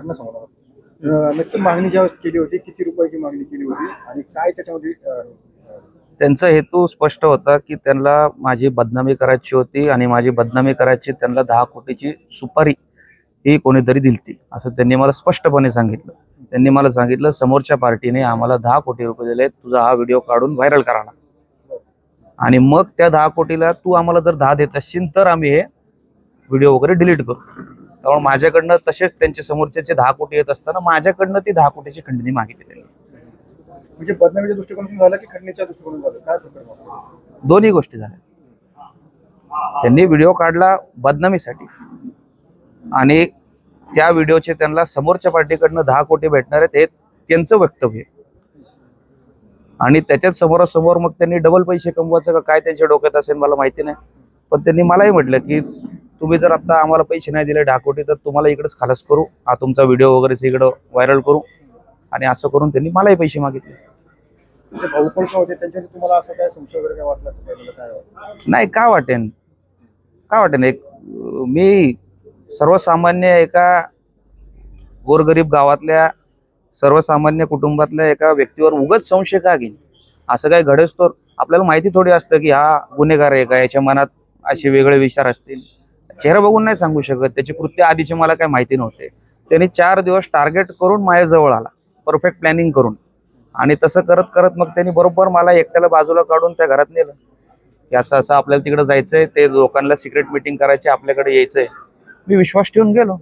घटना समोर नक्की मागणी ज्यावेळेस केली होती किती रुपयाची मागणी केली होती आणि काय त्याच्यामध्ये त्यांचा हेतू स्पष्ट होता की त्यांना माझी बदनामी करायची होती आणि माझी बदनामी करायची त्यांना दहा कोटीची सुपारी ही कोणीतरी दिलती असं त्यांनी मला स्पष्टपणे सांगितलं. त्यांनी मला सांगितलं समोरच्या पार्टीने आम्हाला दहा कोटी रुपये दिले तुझा हा व्हिडिओ काढून व्हायरल करा आणि मग त्या दहा कोटीला तू आम्हाला जर दहा देत असशील तर आम्ही हे व्हिडिओ वगैरे डिलीट करू. त्यामुळे माझ्याकडनं तसेच त्यांच्या समोरचे दहा कोटी येत असताना माझ्याकडनं ती दहा कोटीची खंडणी मागितली त्यांनी. म्हणजे बदनामीच्या दृष्टिकोनातून झालं की खंडणीच्या दृष्टिकोनातून झालं? काय प्रकरण? दोन्ही गोष्टी झाल्या. त्यांनी व्हिडिओ काढला बदनामीसाठी. आणि त्या व्हिडिओचे त्यांना समोरच्या पार्टीकडनं दहा कोटी भेटणार आहेत हे त्यांचं वक्तव्य. आणि त्याच्याच समोरासमोर मग त्यांनी डबल पैसे कमवायचं का काय त्यांच्या डोक्यात असेल मला माहिती नाही. पण त्यांनी मलाही म्हटलं की तुम्ही जर आता आम्हाला पैसे नाही दिले दहा कोटी तर तुम्हाला इकडेच खालास करू. हा तुमचा व्हिडिओ वगैरे इकडं व्हायरल करू. आणि असं करून त्यांनी मलाही पैसे मागितले? नाही का वाटेन? का वाटेन? एक मी सर्वसामान्य एका गोरगरीब गावातल्या सर्वसामान्य कुटुंबातल्या एका व्यक्तीवर उगच संशय का घेईन? असं काय घडस तर आपल्याला माहिती थोडी असतं की हा गुन्हेगार आहे का? याच्या मनात असे वेगळे विचार असतील. चेहरा बघून नाही सांगू शकत. त्याची कृत्य आधीचे मला काही माहिती नव्हते. त्यांनी चार दिवस टार्गेट करून माझ्याजवळ आला. परफेक्ट प्लॅनिंग करून. आणि तसं करत करत मग त्यांनी बरोबर मला एकट्याला बाजूला काढून त्या घरात नेलं. की असं असं आपल्याला तिकडे जायचंय. ते लोकांना सिक्रेट मिटिंग करायची आपल्याकडे यायचंय. मी विश्वास ठेवून गेलो.